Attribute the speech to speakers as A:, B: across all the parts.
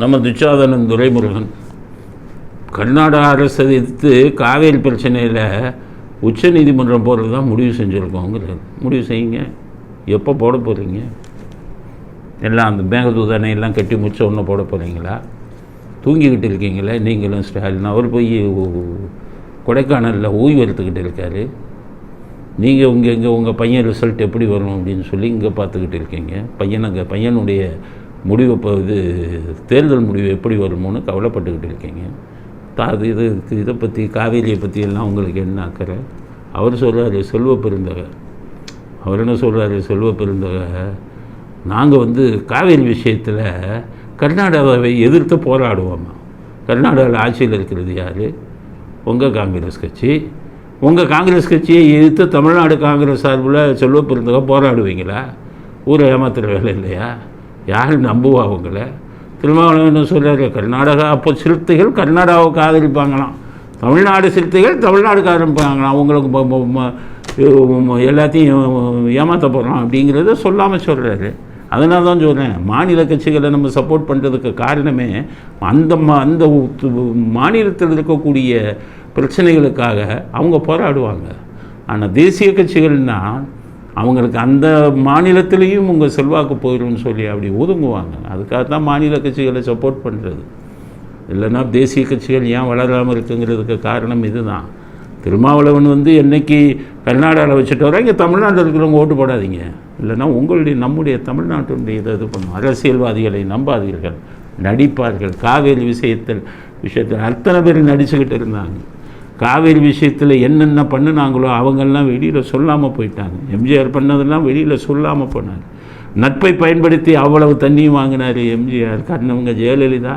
A: நம்ம துச்சாதனன் துரைமுருகன். கர்நாடக அரசு எதிர்த்து காவேரி பிரச்சனையில் உச்ச நீதிமன்றம் போகிறது தான் முடிவு செஞ்சுருக்கோங்கிறது முடிவு செய்யுங்க. எப்போ போட போகிறீங்க எல்லாம் அந்த மேகதூதனை எல்லாம் கட்டி முடிச்ச ஒன்று போட போகிறீங்களா தூங்கிக்கிட்டு இருக்கீங்களே? நீங்களும் ஸ்டாலின் அவர் போய் கொடைக்கானலில் ஓய்வு எடுத்துக்கிட்டு இருக்காரு. நீங்கள் உங்கள் இங்கே உங்கள் பையன் ரிசல்ட் எப்படி வரும் அப்படின்னு சொல்லி இங்கே பார்த்துக்கிட்டு இருக்கீங்க. பையனுங்க பையனுடைய முடிவு இப்போ இது தேர்தல் முடிவு எப்படி வருமோன்னு கவலைப்பட்டுக்கிட்டு இருக்கீங்க. அது இது இதை பற்றி காவேரியை பற்றி எல்லாம் உங்களுக்கு என்ன அக்கறை? அவர் சொல்கிறாரு செல்வ பெருந்தகை. அவர் என்ன சொல்கிறாரு செல்வ பெருந்தகை? நாங்கள் வந்து காவேரி விஷயத்தில் கர்நாடகாவை எதிர்த்து போராடுவோமா? கர்நாடகாவில் ஆட்சியில் இருக்கிறது யார்? உங்கள் காங்கிரஸ் கட்சி. உங்கள் காங்கிரஸ் கட்சியை எதிர்த்து தமிழ்நாடு காங்கிரஸ் சார்பில் செல்வ பெருந்தகை போராடுவீங்களா? ஊரை ஏமாத்துகிற வேலை இல்லையா? யார் நம்புவா அவங்களை திருமாவளவன் என்ன சொல்கிறாரு கர்நாடகா அப்போ சிறுத்தைகள் கர்நாடகாவுக்கு ஆதரிப்பாங்களாம் தமிழ்நாடு சிறுத்தைகள் தமிழ்நாடுக்கு ஆதரிப்பாங்களாம் அவங்களுக்கு எல்லாத்தையும் ஏமாற்ற போகிறோம் அப்படிங்கிறத சொல்லாமல் சொல்கிறாரு அதனால தான் சொல்கிறேன் மாநில கட்சிகளை நம்ம சப்போர்ட் பண்ணுறதுக்கு காரணமே அந்த அந்த மாநிலத்தில் இருக்கக்கூடிய பிரச்சனைகளுக்காக அவங்க போராடுவாங்க. ஆனால் தேசிய கட்சிகள்னால் அவங்களுக்கு அந்த மாநிலத்திலையும் உங்கள் செல்வாக்கு போயிடும்னு சொல்லி அப்படி ஒதுங்குவாங்க. அதுக்காக தான் மாநில கட்சிகளை சப்போர்ட் பண்ணுறது இல்லைன்னா தேசிய கட்சிகள் ஏன் வளராமல் இருக்குங்கிறதுக்கு காரணம் இதுதான். திருமாவளவன் வந்து என்னைக்கு கர்நாடகாவில் வச்சுட்டு வர இங்கே தமிழ்நாட்டில் இருக்கிறவங்க ஓட்டு போடாதீங்க. இல்லைன்னா உங்களுடைய நம்முடைய தமிழ்நாட்டினுடைய இதை இது பண்ணும். அரசியல்வாதிகளை நம்பாதீர்கள் நடிப்பார்கள். காவேரி விஷயத்தில் விஷயத்தில் அத்தனை பேர் நடிச்சுக்கிட்டு இருந்தாங்க. காவேரி விஷயத்தில் என்னென்ன பண்ணினாங்களோ அவங்கெல்லாம் வெளியில் சொல்லாமல் போயிட்டாங்க. எம்ஜிஆர் பண்ணதெல்லாம் வெளியில் சொல்லாமல் போனாங்க நட்பை பயன்படுத்தி அவ்வளவு தண்ணியும் வாங்கினார் எம்ஜிஆர். கண்ணவங்க ஜெயலலிதா.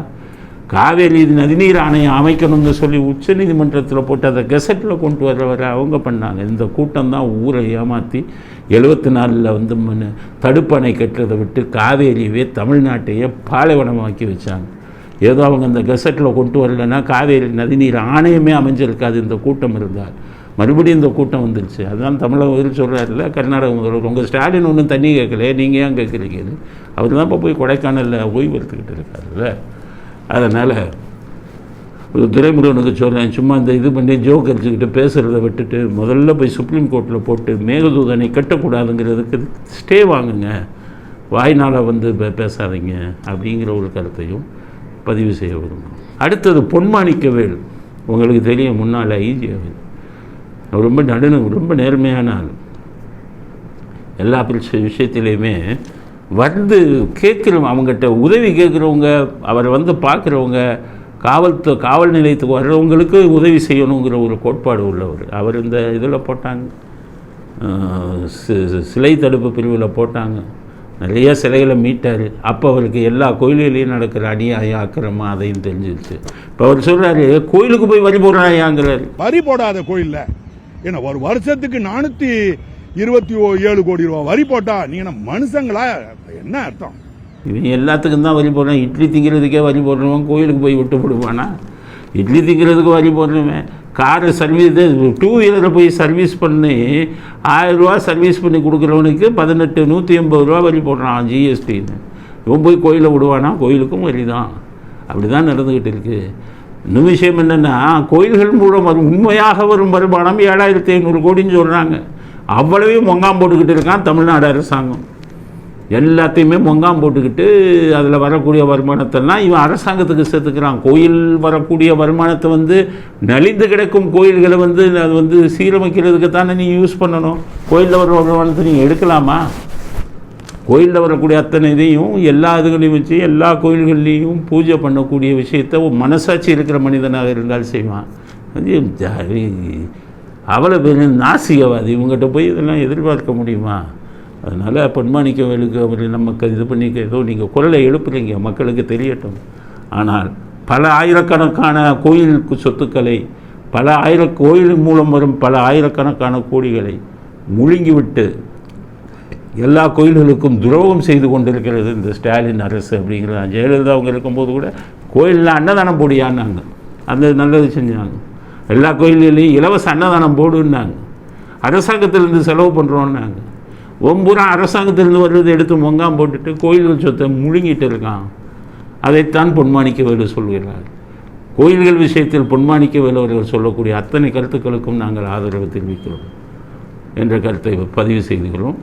A: காவேரி நதிநீர் ஆணையம் அமைக்கணும்னு சொல்லி உச்சநீதிமன்றத்தில் போட்டு அதை கெசட்டில் கொண்டு வர வர அவங்க பண்ணாங்க. இந்த கூட்டம் தான் ஊரை ஏமாற்றி எழுபத்தி நாலில் வந்து தடுப்பணை கட்டுறதை விட்டு காவேரியவே தமிழ்நாட்டையே பாலைவனமாக்கி வச்சாங்க. ஏதோ அவங்க அந்த கெசட்டில் கொண்டு வரலைன்னா காவேரி நதிநீர் ஆணையமே அமைஞ்சிருக்காது. இந்த கூட்டம் இருந்தால். மறுபடியும் இந்த கூட்டம் வந்துருச்சு. அதுதான் தமிழக முதல் சொல்கிறாருல கர்நாடக முதல்வர் உங்கள் ஸ்டாலின் ஒன்றும் தண்ணி கேட்கல நீங்கள் ஏன் கேட்குறீங்கன்னு அவர் தான் இப்போ போய் கொடைக்கானலில் ஓய்வு எடுத்துக்கிட்டு இருக்காருல்ல. அதனால் ஒரு துரைமுருகனுக்கு சொல்கிறேன் சும்மா இந்த இது பண்ணி ஜோக் அடிச்சுக்கிட்டு பேசுகிறத விட்டுட்டு முதல்ல போய் சுப்ரீம் கோர்ட்டில் போட்டு மேகதூதனை கட்டக்கூடாதுங்கிறதுக்கு ஸ்டே வாங்குங்க. வாய்னால் வந்து பே- பேசாதீங்க. அப்படிங்கிற ஒரு கருத்தையும் பதிவு செய்ய விரும்புகிறோம் அடுத்தது பொன்மாணிக்கவேல் உங்களுக்கு தெரியும் முன்னால் ஐஜியாவில் ரொம்ப நடுன ரொம்ப நேர்மையான ஆள். எல்லா பிரச்ச விஷயத்திலையுமே வந்து கேட்குறவங்க அவங்ககிட்ட உதவி கேட்குறவங்க அவரை வந்து பார்க்குறவங்க காவல்துறை காவல் நிலையத்துக்கு வர்றவங்களுக்கு உதவி செய்யணுங்கிற ஒரு கோட்பாடு உள்ளவர். அவர் இந்த இதில் போட்டாங்க. சிலை தடுப்பு பிரிவில் போட்டாங்க. நிறைய சிலைகளை மீட்டார். அப்போ அவருக்கு எல்லா கோயில்களையும் நடக்கிற அநியாயம் அக்கிரமம் அதையும் தெரிஞ்சிருச்சு. இப்போ அவர் சொல்கிறாரு கோயிலுக்கு போய் வழி போடுறாயாங்கிறாரு.
B: வரி போடாத கோயில்ல. ஏன்னா ஒரு வருஷத்துக்கு நானூத்தி இருபத்தி ஏழு கோடி ரூபாய் வரி போட்டா நீங்க என்ன மனுஷங்களா? என்ன அர்த்தம்?
A: இவன் எல்லாத்துக்கும் தான் வரி போடுறான். இட்லி திங்கிறதுக்கே வரி போடுறவன் கோயிலுக்கு போய் விட்டு போடுவானா? இட்லி திங்கிறதுக்கு வரி போடணுமே. காரை சர்வீஸ் டூ வீலரை போய் சர்வீஸ் பண்ணி ஆயிரரூவா சர்வீஸ் பண்ணி கொடுக்குறவனுக்கு பதினெட்டு நூற்றி எண்பது ரூபா வரி போடுறான் ஜிஎஸ்டின்னு. இவன் போய் கோயிலை விடுவானா? கோயிலுக்கும் வரி தான். அப்படி தான் நடந்துக்கிட்டு இருக்குது இன்னும் விஷயம் என்னென்னா கோயில்கள் மூலம் வரும் உண்மையாக வரும் வருமானம் ஏழாயிரத்தி ஐநூறு கோடின்னு சொல்கிறாங்க அவ்வளவையும் மொங்காம் போட்டுக்கிட்டு இருக்கான் தமிழ்நாடு அரசாங்கம். எல்லாத்தையுமே மொங்காம் போட்டுக்கிட்டு அதில் வரக்கூடிய வருமானத்தெல்லாம் இவன் அரசாங்கத்துக்கு சேர்த்துக்கிறான். கோயில் வரக்கூடிய வருமானத்தை வந்து நலிந்து கிடக்கும் கோயில்களை வந்து அது வந்து சீரமைக்கிறதுக்கு தானே நீ யூஸ் பண்ணணும். கோயிலில் வர வருமானத்தை நீங்கள் எடுக்கலாமா? கோயிலில் வரக்கூடிய அத்தனை இதையும் எல்லா இதுகளையும் வச்சு எல்லா கோயில்கள்லேயும் பூஜை பண்ணக்கூடிய விஷயத்தை மனசாட்சி இருக்கிற மனிதனாக இருந்தால் செய்வான். ஜா- அவ்வளோ பெரிய நாசிகவாதி. இவங்ககிட்ட போய் இதெல்லாம் எதிர்பார்க்க முடியுமா? அதனால் பொன்மாணிக்கவேலுக்கு அவர் நமக்கு இது பண்ணி ஏதோ நீங்கள் குரலை எழுப்புறீங்க மக்களுக்கு தெரியட்டும். ஆனால் பல ஆயிரக்கணக்கான கோயிலுக்கு சொத்துக்களை பல ஆயிர கோயில் மூலம் வரும் பல ஆயிரக்கணக்கான கோடிகளை முழுங்கிவிட்டு எல்லா கோயில்களுக்கும் துரோகம் செய்து கொண்டிருக்கிறது இந்த ஸ்டாலின் அரசு அப்படிங்கிறது. ஜெயலலிதா அவங்க இருக்கும்போது கூட கோயிலில் அன்னதானம் போடியான்னாங்க. அந்த நல்லது செஞ்சாங்க. எல்லா கோயில்களையும் இலவச அன்னதானம் போடுன்னாங்க. அரசாங்கத்திலேருந்து செலவு பண்ணுறோன்னாங்க ஒம்பூரா அரசாங்கத்திலிருந்து வர்றது எடுத்து மொங்காம் போட்டுட்டு கோயில்கள் சொத்தை முழுங்கிட்டு இருக்கான். அதைத்தான் பொன்மாணிக்கவேலு சொல்கிறார். கோயில்கள் விஷயத்தில் பொன்மாணிக்கவேலு அவர்கள் சொல்லக்கூடிய அத்தனை கருத்துக்களுக்கும் நாங்கள் ஆதரவு தெரிவிக்கிறோம். என்ற கருத்தை பதிவு செய்துகிறோம்